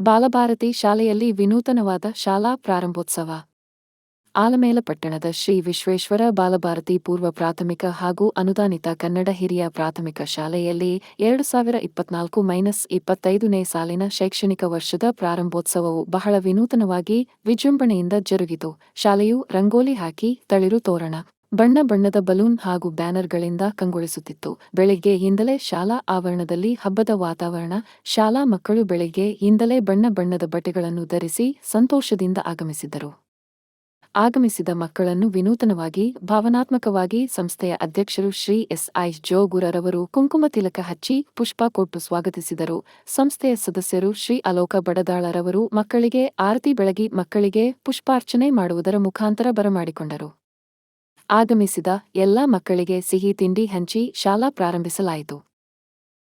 ಬಾಲಭಾರತಿ ಶಾಲೆಯಲ್ಲಿ ವಿನೂತನವಾದ ಶಾಲಾ ಪ್ರಾರಂಭೋತ್ಸವ. ಆಲಮೇಲ ಪಟ್ಟಣದ ಶ್ರೀ ವಿಶ್ವೇಶ್ವರ ಬಾಲಭಾರತಿ ಪೂರ್ವ ಪ್ರಾಥಮಿಕ ಹಾಗೂ ಅನುದಾನಿತ ಕನ್ನಡ ಹಿರಿಯ ಪ್ರಾಥಮಿಕ ಶಾಲೆಯಲ್ಲಿ ಎರಡು ಸಾವಿರ ಇಪ್ಪತ್ನಾಲ್ಕು ಮೈನಸ್ ಇಪ್ಪತ್ತೈದನೇ ಸಾಲಿನ ಶೈಕ್ಷಣಿಕ ವರ್ಷದ ಪ್ರಾರಂಭೋತ್ಸವವು ಬಹಳ ವಿನೂತನವಾಗಿ ವಿಜೃಂಭಣೆಯಿಂದ ಜರುಗಿತು. ಶಾಲೆಯು ರಂಗೋಲಿ ಹಾಕಿ ತಳಿರು ತೋರಣ. ಬಣ್ಣ ಬಣ್ಣದ ಬಲೂನ್ ಹಾಗೂ ಬ್ಯಾನರ್ಗಳಿಂದ ಕಂಗೊಳಿಸುತ್ತಿತ್ತು. ಬೆಳಿಗ್ಗೆಯಿಂದಲೇ ಶಾಲಾ ಆವರಣದಲ್ಲಿ ಹಬ್ಬದ ವಾತಾವರಣ, ಶಾಲಾ ಮಕ್ಕಳು ಬೆಳಿಗ್ಗೆಯಿಂದಲೇ ಬಣ್ಣ ಬಣ್ಣದ ಬಟ್ಟೆಗಳನ್ನು ಧರಿಸಿ ಸಂತೋಷದಿಂದ ಆಗಮಿಸಿದರು. ಆಗಮಿಸಿದ ಮಕ್ಕಳನ್ನು ವಿನೂತನವಾಗಿ, ಭಾವನಾತ್ಮಕವಾಗಿ ಸಂಸ್ಥೆಯ ಅಧ್ಯಕ್ಷರು ಶ್ರೀ ಎಸ್ ಐ ಜೋಗುರರವರು ಕುಂಕುಮ ತಿಲಕ ಹಚ್ಚಿ ಪುಷ್ಪ ಕೊಟ್ಟು ಸ್ವಾಗತಿಸಿದರು. ಸಂಸ್ಥೆಯ ಸದಸ್ಯರು ಶ್ರೀ ಅಲೋಕ ಬಡದಾಳರವರು ಮಕ್ಕಳಿಗೆ, ಆರತಿ ಬೆಳಗಿ ಮಕ್ಕಳಿಗೆ ಪುಷ್ಪಾರ್ಚನೆ ಮಾಡುವುದರ ಮುಖಾಂತರ ಬರಮಾಡಿಕೊಂಡರು. ಆಗಮಿಸಿದ ಎಲ್ಲಾ ಮಕ್ಕಳಿಗೆ ಸಿಹಿ ತಿಂಡಿ ಹಂಚಿ ಶಾಲಾ ಪ್ರಾರಂಭಿಸಲಾಯಿತು.